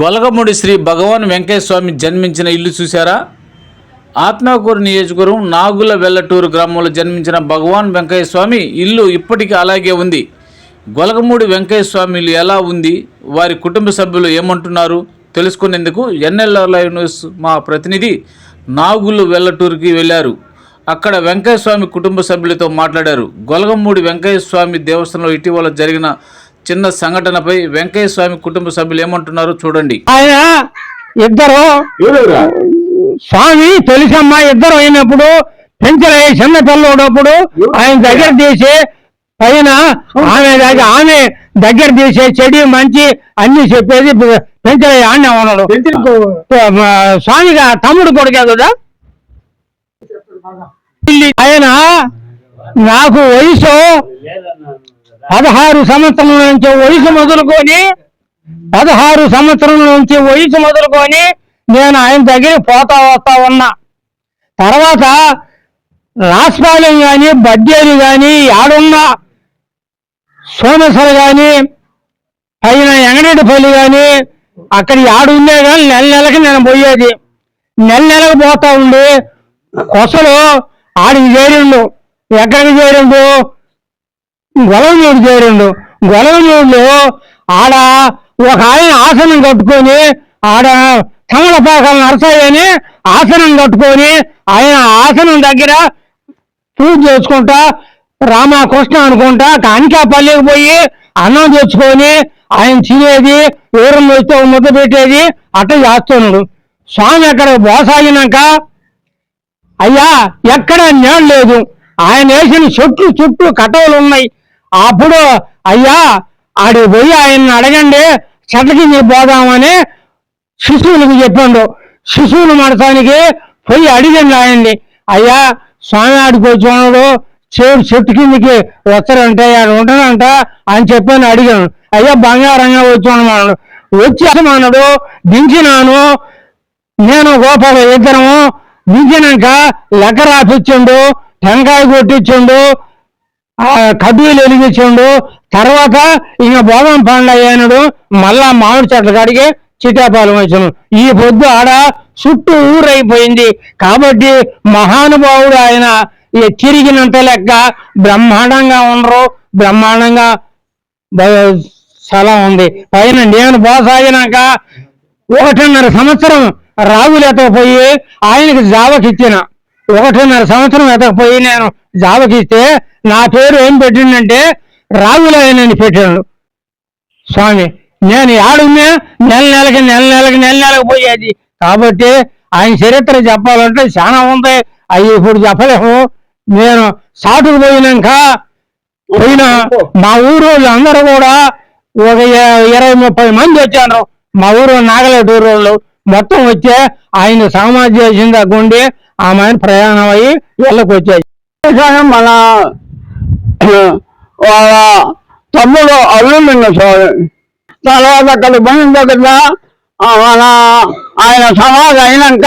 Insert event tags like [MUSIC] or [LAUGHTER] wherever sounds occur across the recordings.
గొలగముడి శ్రీ భగవాన్ వెంకయ్య స్వామి జన్మించిన ఇల్లు చూశారా? ఆత్మకూరు నియోజకవర్గం నాగుల వెల్లటూరు గ్రామంలో జన్మించిన భగవాన్ వెంకయ్య స్వామి ఇల్లు ఇప్పటికీ అలాగే ఉంది. గొలగమూడి వెంకయ్య ఇల్లు ఎలా ఉంది? వారి కుటుంబ సభ్యులు ఏమంటున్నారు? తెలుసుకునేందుకు ఎన్ఎల్ఆర్ లైవ్ న్యూస్ మా ప్రతినిధి నాగులు వెల్లటూరుకి వెళ్ళారు. అక్కడ వెంకయ్య స్వామి కుటుంబ సభ్యులతో మాట్లాడారు. గొలగమూడి వెంకయ్య స్వామి దేవస్థానంలో ఇటీవల జరిగిన చిన్న సంఘటనపై వెంకయ్య స్వామి కుటుంబ సభ్యులు ఏమంటున్నారో చూడండి. ఆయన ఇద్దరు స్వామి తెలిసమ్మ ఇద్దరు అయినప్పుడు పెంచలే చిన్న పిల్లడప్పుడు ఆయన దగ్గర తీసి పైన ఆమె దగ్గర ఆమె దగ్గర తీసే చెడి మంచి అన్ని చెప్పేది పెంచలే ఆడినే ఉన్నాడు. స్వామిగా తమ్ముడు కొడుకే కదా ఆయన నాకు వయసు పదహారు సంవత్సరం నుంచి వయసు మొదలుకొని పదహారు సంవత్సరం నుంచి వయసు మొదలుకొని నేను ఆయన దగ్గర పోతా వస్తా ఉన్నా. తర్వాత రాస్పాలెం కానీ బడ్డేలు కానీ ఆడున్నా సోమేశ్వర కానీ పైన ఎంగడేటిపల్లి కానీ అక్కడ ఆడుండే కానీ నెల నెలకి నేను పోయేది. నెల నెలకు పోతా ఉండి కొసలు ఆడికి చేరిండు ఎక్కడికి చేరిండు? గొలవనూరు చేరిండు. గొలవనూరులో ఆడ ఒక ఆయన ఆసనం కట్టుకొని ఆడ తమలపాకల నరసయ్యని ఆసనం కట్టుకొని ఆయన ఆసనం దగ్గర పూజ చేసుకుంటా రామకృష్ణ అనుకుంటా కానికాపల్లికి పోయి అన్నం తెచ్చుకొని ఆయన తినేది ఎవరన్నా వచ్చి ముద్ద పెట్టేది అట్ట చేస్తున్నాడు. స్వామి అక్కడ బోసాగినాక అయ్యా ఎక్కడ నేల లేదు. ఆయన వేసిన చెట్లు చుట్టూ కటవలు ఉన్నాయి. అప్పుడు అయ్యా ఆడి పోయి ఆయన్ని అడగండి చెట్లకి పోదామని శిశువులకు చెప్పండు. శిశువులు మడతానికి పోయి అడిగండి ఆయన్ని. అయ్యా స్వామి ఆడికి వచ్చాడు చెడు చెట్టు కిందకి వస్తారంటే ఆయన ఉంటానంట అని చెప్పని అడిగాను. అయ్యా బంగారంగా వచ్చాను వచ్చి అసమానడు దించినాను. నేను గోపాల ఇద్దరము దించినాక లెక్క రాసిచ్చిండు టెంకాయ కొట్టించిండు ఆ కడ్డీలు వెలిగించిండు. తర్వాత ఇంక భోగం పండు అయ్యాడు మళ్ళా మామిడి చెట్ల కాడికి చిటాపాలెం వచ్చాను. ఈ పొద్దు ఆడ చుట్టూ ఊరైపోయింది. కాబట్టి మహానుభావుడు ఆయన ఈ తిరిగినంత లెక్క బ్రహ్మాండంగా ఉండరు. బ్రహ్మాండంగా చాలా స్థలం ఉంది. పైన నేను పోసాగినాక ఒకటిన్నర సంవత్సరం రాగులు ఎత్తకపోయి ఆయనకి జావకిచ్చిన ఒకటిన్నర సంవత్సరం ఎత్తకపోయి నేను జావకిస్తే నా పేరు ఏం పెట్టిండంటే రాగులాయనని పెట్టాడు. స్వామి నేను ఆడున్నా నెల నెలకి నెల నెలకి నెల నెలకు పోయేది. కాబట్టి ఆయన చరిత్ర చెప్పాలంటే చాలా ఉంది. అవి ఇప్పుడు చెప్పలేము. నేను సాటుకు పోయినాక పోయిన మా ఊరు అందరూ కూడా ఒక ఇరవై ముప్పై మంది వచ్చాను మా ఊరు నాగలేటూరు వాళ్ళు. మొత్తం వచ్చే ఆయన సామాజిక చేసిన దగ్గుండి ఆమె ప్రయాణం అయ్యి ఇళ్ళకి వచ్చాయి. మన [CLEARS THROAT] వాళ్ళ తమ్ముడు అల్లుమిన్న స్వామి తర్వాత అక్కడ పోయిన దగ్గర మన ఆయన సమాధి అయినాక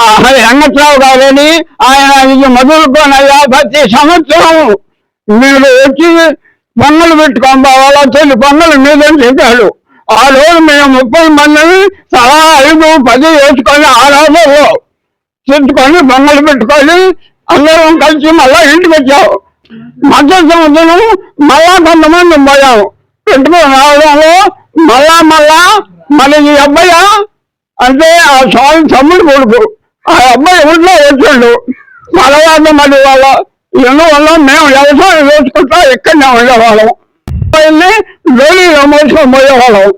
ఆ హరి రంగట్రావు గారని ఆయన ఇది మొదలుకోనయ్యా ప్రతి సంవత్సరం మీరు వచ్చి పన్నులు పెట్టుకొని పోవాలా తొలి పన్నులు మీద చెప్పాడు. ఆ రోజు మేము ముప్పై మందిని తలా ఐదు పది వేసుకొని ఆ రోజుల్లో చుట్టుకొని బొమ్మలు పెట్టుకొని అందరం కలిసి మళ్ళా ఇంటికి వచ్చాం. మధ్య సంవత్సరం మళ్ళా కొంతమంది పోయాము పెట్టుకొని రావడంలో మళ్ళా మళ్ళా మన ఈ అబ్బాయి అంటే ఆ స్వామి తమ్ముడు కొడుకు. ఆ అబ్బాయి ఊళ్ళో వచ్చాడు. మలవాళ్ళు మరి వాళ్ళ. ఇల్లు వల్ల మేము వ్యవసాయం వేసుకుంటా ఇక్కడనే ఉండేవాళ్ళం. అబ్బాయిని లోలీలో మోసుకొని పోయేవాళ్ళం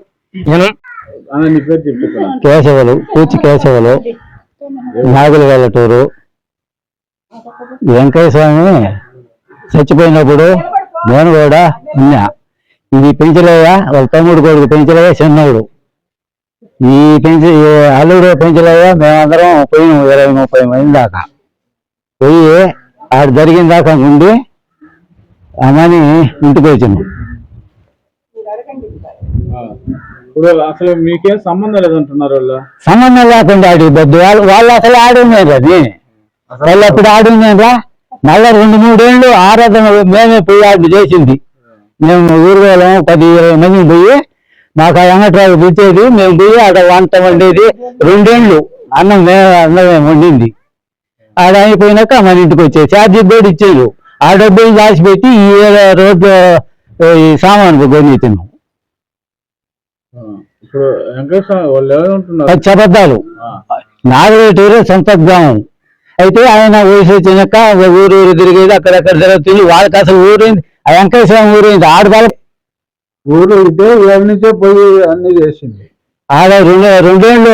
కేశవులు పూచి కేశవులు నాగుల వెల్లటూరు వెంకయ్య స్వామి చచ్చిపోయినప్పుడు నేను కూడా ఉన్నా. ఇది పెంచలేయ వాళ్ళ తమ్ముడు కొడుకు పెంచలేయ చిన్నోడు. ఈ పెంచి అల్లుడు పెంచలేయ మేమందరం పోయినాం ఇరవై ముప్పై మంది దాకా. పోయి ఆడ జరిగిన దాకా ఉండి అమ్మని ఇంటికి వచ్చినాం. ఇప్పుడు అసలు మీకేం సంబంధం లేదంటున్నారు వాళ్ళు? సంబంధం లేకుండా ఆడి బద్దు వాళ్ళు వాళ్ళు అసలు ఆడున్నారు అది వాళ్ళు అప్పుడు ఆడున్నారా మళ్ళా రెండు మూడేళ్ళు ఆరాధన మేమే పోయి ఆడు చేసింది. మేము ఊరు వాళ్ళం పది ఇరవై మంది పోయి మాకు ఆ వెంకట్రావు పిలిచేది మేము పోయి ఆడ వంట వండేది. రెండేళ్ళు అన్నం మే- అన్నం వండింది. ఆడ అయిపోయినాక మన ఇంటికి వచ్చేది ఛార్జీ కూడా ఇచ్చేది ఆ డబ్బులు దాచిపెట్టి ఈ రోడ్డు ఈ సామాను కొని తిన్నాం ఇప్పుడు వెంకటేశ్వర వాళ్ళు ఎవరు ఉంటున్నారు? పచ్చి అబద్ధాలు నాగరేటూరు సొంత గ్రామం అయితే ఆయన వయసు వచ్చినాక ఊరు ఊరు తిరిగేది అక్కడక్కడ తిరిగి వాళ్ళకి అసలు ఊరైంది. ఆ వెంకటేశ్వరం ఊరైంది. ఆడవాళ్ళ ఊరు ఇదే నుంచే పోయి అన్ని చేసింది. ఆడ రెండు రెండేళ్ళు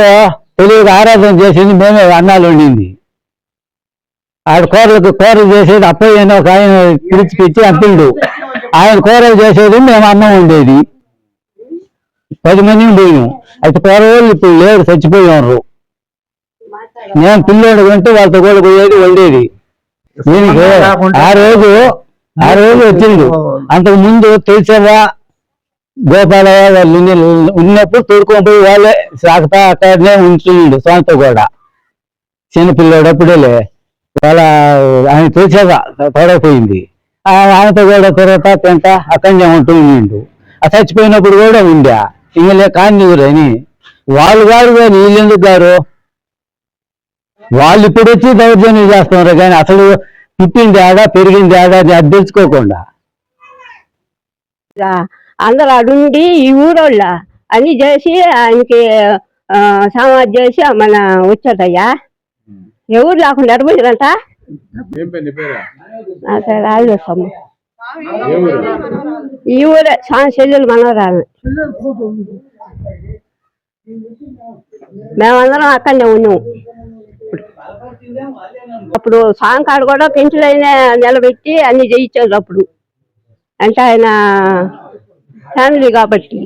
తెలియక ఆరాధన చేసింది. మేమే అన్నాలు వండింది. ఆడ కూరలకు కూరలు చేసేది అప్పయ్య ఒక ఆయన పిలిచి పిచ్చి అంతుడు ఆయన కూరలు చేసేది మేము అన్నం ఉండేది పది మంది పోయాం అయితే కూరవాళ్ళు ఇప్పుడు లేరు చచ్చిపోయారు నేను పిల్లోడు ఉంటే వాళ్ళతో కూడా పోయేది వండేది దీనికి ఆ రోజు ఆ రోజు వచ్చిండు. అంతకు ముందు తెలిసేవా గోపాలయ్య వాళ్ళు ఉన్న- ఉన్నప్పుడు తోడుకొని పోయి వాళ్ళే సాకతా అక్కడనే ఉంటుండు సొంత కూడా. చిన్నపిల్లోడు అప్పుడేలే. వాళ్ళ ఆయన తెలిసేవా తోడైపోయింది ఆ ఆయనతో కూడా తిరగతా తింటా అక్కడనే ఉంటూ ఆ చచ్చిపోయినప్పుడు కూడా ఉందా ఇంకలే కాని అని వాళ్ళు గారు కానీ వీళ్ళు ఎందుకు గారు? వాళ్ళు ఇప్పుడు వచ్చి దౌర్జన్యం చేస్తున్నారు కానీ అసలు పుట్టింది ఆడా పెరిగింది అని అది తెలుసుకోకుండా. అందరూ అడుండి ఈ ఊరోళ్ళ అన్ని చేసి ఆయనకి ఆ, సమాధి చేసి మన వచ్చాడయ్యా ఎవరు లేకుండా నీ పేరా? నా ఈ ఊరే సాన చెల్లెలు మనవరాలు మేమందరం అక్కడనే ఉన్నాం. అప్పుడు సాయంకాడు కూడా పెంచులైన నిలబెట్టి అన్ని చేయించారు అప్పుడు. అంటే ఆయన ఫ్యామిలీ కాబట్టి.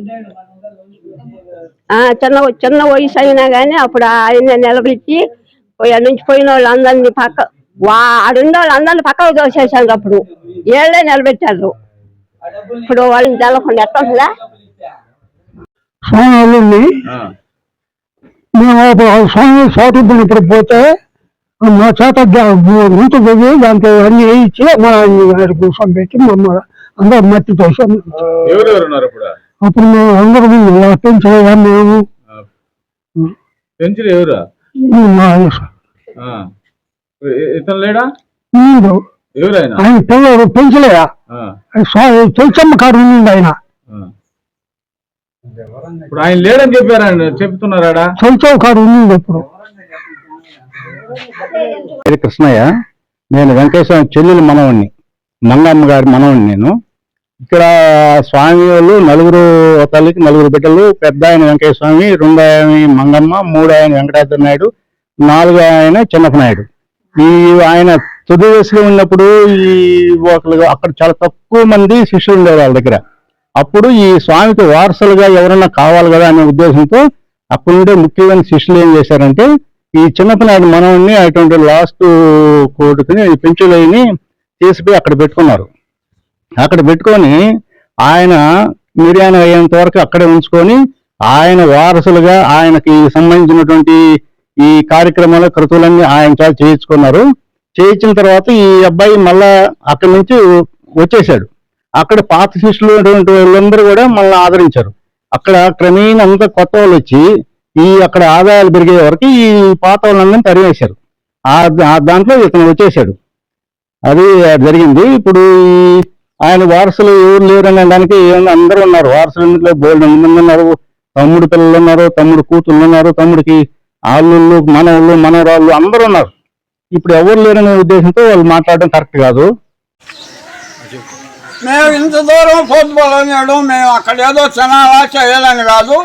చిన్న చిన్న వయసు అయినా కానీ అప్పుడు ఆయన నిలబెట్టి పోయి నుంచి పోయిన వాళ్ళందరినీ పక్క వా ఆడున్న వాళ్ళందరినీ పక్కకు దోసేసారు అప్పుడు. ఏళ్ళే నిలబెట్టారు. ఇప్పుడు వాళ్ళని తెలకుండా ఎట్లా స్వామి వెళ్ళింది మేము స్వామి చోటిప్పుడు పోతే మా చేత గుంతు పోయి దాంట్లో అన్ని వేయించి మా కూర్చొని పెట్టి మమ్మల్ని అందరూ మట్టి ఇప్పుడు అప్పుడు? మేము అందరం పెంచలేదా మేము. ఎవరు? లేడా? ఆయన ఆయన పిల్లలు స్వామి తులసమ్మ కాడు ఉంది ఆయన. ఇప్పుడు ఆయన లేడని చెప్పారా చెప్తున్నారాడా? తులసమ్మ కాడు ఉంది ఇప్పుడు. కృష్ణయ్య. నేను వెంకటేశ్వర చెల్లెలు మనవణ్ణి. మంగమ్మ గారి మనవణ్ణి నేను. ఇక్కడ స్వామి వాళ్ళు నలుగురు తల్లికి నలుగురు బిడ్డలు పెద్ద ఆయన వెంకటేశ్వర స్వామి రెండో ఆయన మంగమ్మ మూడో ఆయన వెంకటేశ్వర నాయుడు నాలుగో ఆయన చిన్నప్ప నాయుడు. ఈ ఆయన తొలి వయసులో ఉన్నప్పుడు ఈ ఒకళ్ళు అక్కడ చాలా తక్కువ మంది శిష్యులు ఉండేవారు వాళ్ళ దగ్గర. అప్పుడు ఈ స్వామికి వారసులుగా ఎవరన్నా కావాలి కదా అనే ఉద్దేశంతో అప్పుడు నుండే ముఖ్యమైన శిష్యులు ఏం చేశారంటే ఈ చిన్నపిల్లాడి మనవణ్ణి అటువంటి లాస్ట్ కోటుకుని పెంచులేని తీసిపోయి అక్కడ పెట్టుకున్నారు. అక్కడ పెట్టుకొని ఆయన నిర్యాణం అయ్యేంత వరకు అక్కడే ఉంచుకొని ఆయన వారసులుగా ఆయనకి సంబంధించినటువంటి ఈ కార్యక్రమాల కృతులన్నీ ఆయన చాలా చేయించుకున్నారు. చేయించిన తర్వాత ఈ అబ్బాయి మళ్ళా అక్కడి నుంచి వచ్చేసాడు అక్కడ పాత శిష్యులు ఉన్నటువంటి వాళ్ళందరూ కూడా మళ్ళీ ఆదరించారు. అక్కడ క్రమేణ అంతా కొత్త వాళ్ళు వచ్చి ఈ అక్కడ ఆదాయాలు పెరిగే వరకు ఈ పాత వాళ్ళందరినీ తరివేశారు ఆ ఆ దాంట్లో ఇతను వచ్చేసాడు అది జరిగింది. ఇప్పుడు ఈ ఆయన వారసులు ఎవరు లేరు అనడానికి అందరూ ఉన్నారు. వారసులు ఇంట్లో బోల్డ్ మంది ఉన్నారు. తమ్ముడు పిల్లలు ఉన్నారు తమ్ముడు కూతుళ్ళు ఉన్నారు తమ్ముడికి ఆళ్ళు మనవాళ్ళు మనవరాళ్ళు అందరూ ఉన్నారు. ఇప్పుడు ఎవరు లేరనే ఉద్దేశంతో వాళ్ళు మాట్లాడడం కరెక్ట్ కాదు. మేము ఇంత దూరం ఫుట్బాల్ అనేడు మేము అక్కడ ఏదో తినాలా చేయాలని కాదు.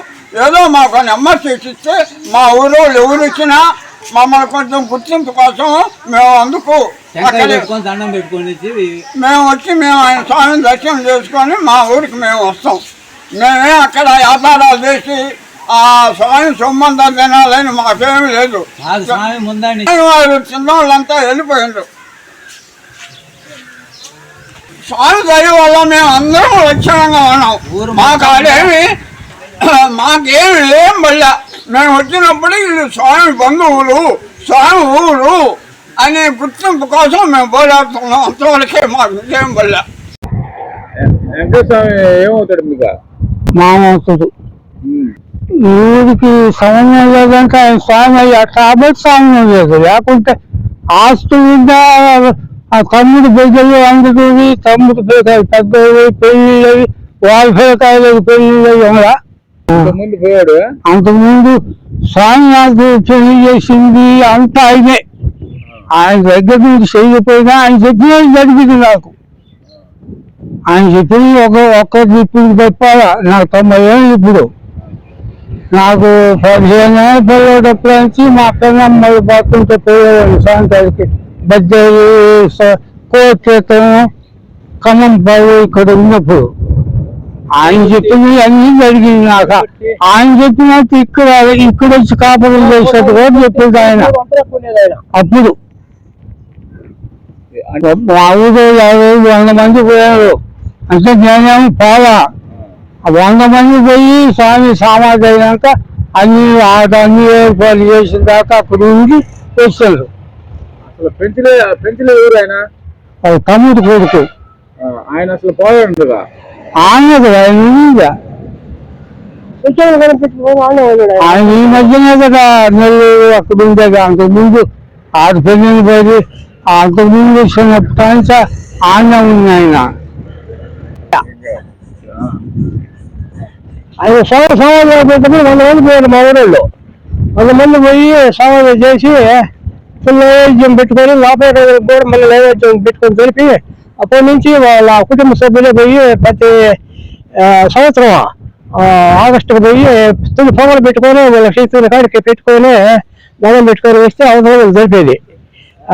ఏదో మాకు నెంబర్ ఇస్తే మా ఊరు ఎవరు ఇచ్చినా మమ్మల్ని కొంచెం గుర్తింపు కోసం మేము అందుకు మేము వచ్చి మేము ఆయన స్వామిని దర్శనం చేసుకొని మా ఊరికి మేము వస్తాం. మేమే అక్కడ వ్యాపారాలు చేసి ఆ స్వామి సంబంధం తినాలని మాకేమీ లేదు. స్వామి ముందండి. స్వామి వారు చిన్నవాళ్ళంతా వెళ్ళిపోయిండ్రు. స్వామి దయ వల్ల మేము అందరం లక్షణంగా ఉన్నాం. ఊరు మాకు అదేమి మాకేమి లేం బల్ల మేము వచ్చినప్పుడు వీళ్ళు స్వామి బంధువులు స్వామి ఊరు అనే గుర్తింపు కోసం మేము పోరాడుతున్నాం. అంతవరకే మాకు ఏం బల్ల వెంకటస్వామి ఏమవుతాడు మీకు? మామవుతుంది ఊరికి సమన్వయం లేదంటే ఆయన స్వామి అయ్యా కాబట్టి సమన్వయం లేదు. లేకుంటే ఆస్తు మీద ఆ తమ్ముడు బిడ్డలు అందుతుంది తమ్ముడు పెద్దవి పెళ్ళి వాళ్ళ పిల్లకాయలు పెళ్ళి ఉందా ముందు పోయాడు? అంతకుముందు స్వామి నాకు పెళ్ళి చేసింది అంతా ఆయనే. ఆయన దగ్గర నుంచి చేయకపోయినా ఆయన చెప్పినది జరిగింది నాకు. ఆయన చెప్పింది ఒక ఒక్కటి ఇప్పుడు చెప్పాలా? నాకు తొంభై ఏళ్ళు ఇప్పుడు. నాకు పదిహేను ఏళ్ళు పిల్లడప్పుడు నుంచి మా పిల్లమ్మ పోతుంటే పోయేవాడు. సాయంత్రానికి బద్దెలు కోచేతం ఖమ్మం బాబు ఇక్కడ ఉన్నప్పుడు. ఆయన చెప్పింది అన్ని జరిగింది నాకు. ఆయన చెప్పినట్టు ఇక్కడ ఇక్కడ వచ్చి కాపురం చేసేది కూడా చెప్పింది ఆయన. అప్పుడు. మా ఊళ్ళో యాభై వంద మంది పోయారు. అంటే నేనేమో పోలా వంద మంది పోయి స్వామి సమాధి అయినాక అన్ని అన్ని ఏర్పాట్లు చేసిన దాకా అక్కడ ఉండి వచ్చారు. అసలు పెంచలే పెంచలే ఊరు ఆయన? తమ్ముడు కొడుకు. ఆయన అసలు పోయాడుగా ఆయన కదా ఆయన. ఆయన ఈ మధ్యనే కదా నెల్లూరు అక్కడ ఉండేది. అంతకు ముందు ఆరు పెళ్ళిళ్ళు పోయి అంతకు ముందు నుంచి ఆయన ఉంది ఆయన ఆయన సేవ సమాజం పెట్టినప్పుడు వంద మంది పోయారు మా ఊళ్ళో వంద మంది పోయి సమాజం చేసి పిల్లల వైద్యం పెట్టుకొని లోపల కూడా మళ్ళీ నైవేద్యం పెట్టుకొని తెలిపి అప్పటి నుంచి వాళ్ళ కుటుంబ సభ్యులే పోయి ప్రతి సంవత్సరం ఆగస్టుకు పోయి తొలి పొగలు పెట్టుకొని వాళ్ళ చేతుల కాడికి పెట్టుకొని దండం పెట్టుకొని వస్తే అవసరం జరిపేది.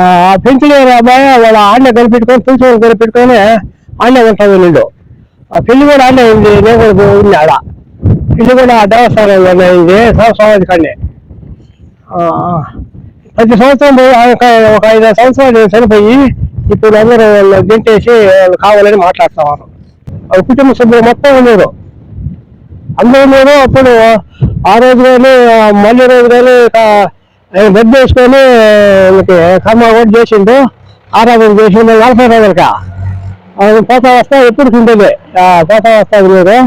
ఆ పెంచిన అబ్బాయి వాళ్ళ ఆడ కనిపెట్టుకొని తులసి కనిపెట్టుకొని ఆడనే ఉంటాం వీళ్ళు. ఆ పెళ్ళి కూడా ఆడనే ఉంది నేను కూడా ఉంది ఆడ. ఇది కూడా దేవస్థానం ఇది సంవత్సరం కండి ప్రతి సంవత్సరం ఒక ఐదు సంవత్సరాలు నేను చనిపోయి ఇప్పుడు అందరూ వాళ్ళు గెంటేసి వాళ్ళు కావాలని మాట్లాడుతున్నారు ఆ కుటుంబ సభ్యులు మొత్తం ఉన్నారు. అందరూ ఉన్నారు. అప్పుడు ఆ రోజు కానీ మళ్ళీ రోజు కానీ బెడ్ వేసుకొని కర్మ కూడా చేసిండు. ఆరాధన చేసిండు. నలభై రోజులక. పోతా వస్తా ఎప్పుడు తింటుంది పోతా వస్తా మీరు